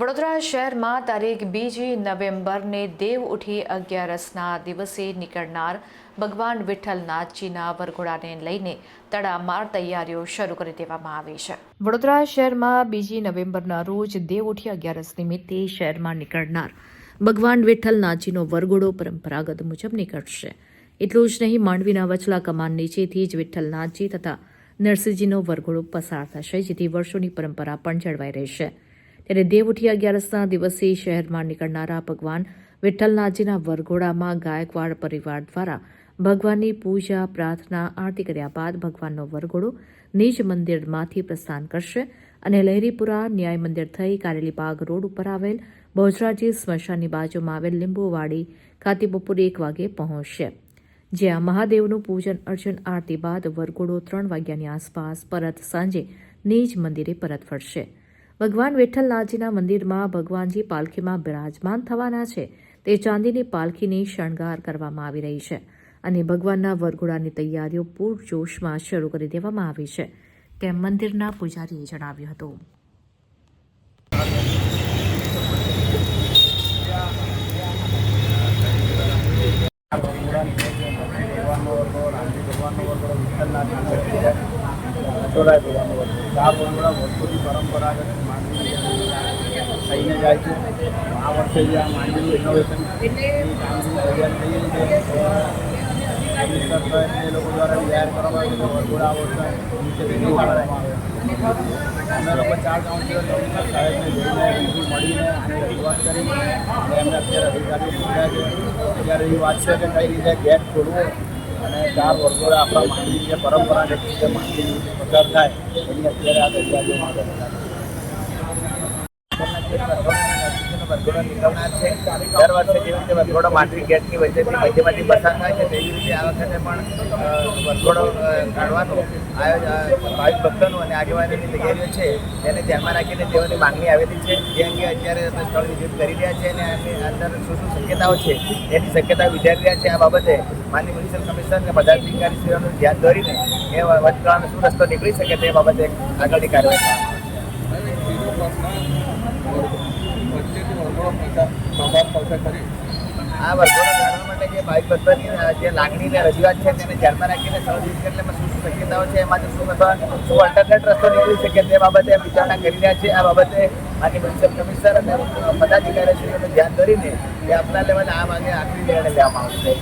વડોદરા શહેરમાં તારીખ બીજી નવેમ્બરને દેવ ઉઠી અગિયારસના દિવસે નીકળનાર ભગવાન વિઠ્ઠલનાથજીના વરઘોડાને લઈને તડામાર તૈયારીઓ શરૂ કરી દેવામાં આવી છે. વડોદરા શહેરમાં બીજી નવેમ્બરના રોજ દેવ ઉઠી અગિયારસ નિમિત્તે શહેરમાં નીકળનાર ભગવાન વિઠ્ઠલનાથજીનો વરઘોડો પરંપરાગત મુજબ નીકળશે. એટલું જ નહીં, માંડવીના વચલા કમાન નીચેથી જ વિઠ્ઠલનાથજી તથા નરસિંહજીનો વરઘોડો પસાર થશે, જેથી વર્ષોની પરંપરા પણ જળવાઈ રહેશે. ત્યારે દેવઉઠી અગિયારસના દિવસે શહેરમાં નીકળનારા ભગવાન વિઠ્ઠલનાથજીના વરઘોડામાં ગાયકવાડ પરિવાર દ્વારા ભગવાનની પૂજા, પ્રાર્થના, આરતી કર્યા બાદ ભગવાનનો વરઘોડો નિજ મંદિરમાંથી પ્રસ્થાન કરશે અને લહેરીપુરા ન્યાય મંદિર થઈ કારેલીબાગ રોડ ઉપર આવેલ બહુજરાજી સ્મશાનની બાજુમાં આવેલ લીંબુવાડી ખાતે બપોરે એક વાગે પહોંચશે. જ્યાં મહાદેવનું પૂજન, અર્ચન, આરતી બાદ વરઘોડો ત્રણ વાગ્યાની આસપાસ પરત સાંજે નિજ મંદિરે પરત ફરશે. ભગવાન વિઠ્ઠલનાથજીના મંદિરમાં ભગવાનજી પાલખીમાં બિરાજમાન થવાના છે. તે ચાંદીની પાલખીની શણગાર કરવામાં આવી રહી છે અને ભગવાનના વરઘોડાની તૈયારીઓ પૂરજોશમાં શરૂ કરી દેવામાં આવી છે. તેમ મંદિરના પૂજારીએ જણાવ્યું હતું. ભગવાનનો ભગવાનનો વર્ગો વિઠ્ઠલનાથ ચોરાય ભગવાનનો વર્ગો ચાર બંગડા વર્ષોથી પરંપરાગત માંડવી થઈને જાય છે. આ વર્ષે જે આ માંડવી ઇનોવેશન તૈયાર થઈ છે. એ લોકો દ્વારા જાહેર કરવામાં આવે છે. વરઘોડા આ વર્ષે આવે અમે લોકો ચાર કાઉન્સિલર સાહેબને જોઈને મળીને આની રજૂઆત કરી એમને અત્યારે અધિકારીઓ પૂછ્યા છે. અત્યારે એ વાત છે કે કઈ રીતે ગેટ ખોલવો અને ચાર વર્ગોએ આપણા માનવી જે પરંપરાગત રીતે માંડવી પસાર થાય, એની અત્યારે આ તૈયારીઓ માટે દર વર્ષે જેવી રીતે વરઘોડો માંડવી ગેટની વચ્ચેથી મધ્યમાંથી પસાર થાય છે, તેવી રીતે આ વખતે પણ વરઘોડો કાઢવાનો ભાવિક ભક્તોનું અને આગેવાનીની તૈયારીઓ છે. તેને ધ્યાનમાં રાખીને તેઓની માંગણી આવેલી છે. જે અંગે અત્યારે અમે સ્થળ વિઝિટ કરી રહ્યા છે અને એની અંદર શું શું શક્યતાઓ છે, એની શક્યતાઓ વિચારી રહ્યા છે. આ બાબતે માનની મ્યુનિસિપલ કમિશનર અને બધા અધિકારીશ્રીઓનું ધ્યાન દોરીને એ વચગાળાનો શું રસ્તો નીકળી શકે તે બાબતે આગળની કાર્યવાહી. વચ્ચેથી વર્ગોનો પસાર પસાર આ વર્ગોને જાણવા જે ભાઈ ભક્તોની જે લાગણી રજૂઆત છે તેને ધ્યાનમાં રાખીને સ્થળ એટલે શું શું છે એમાંથી શું શું અલ્ટરનેટ રસ્તો નીકળી શકે તે બાબતે વિચારણા કરી છે. આ બાબતે માન્ય મ્યુનિસિપલ કમિશનર અને પદાધિકારીશ્રીઓનું ધ્યાન દોરીને એ આપના આ માગે આખરી નિર્ણય લેવામાં આવશે.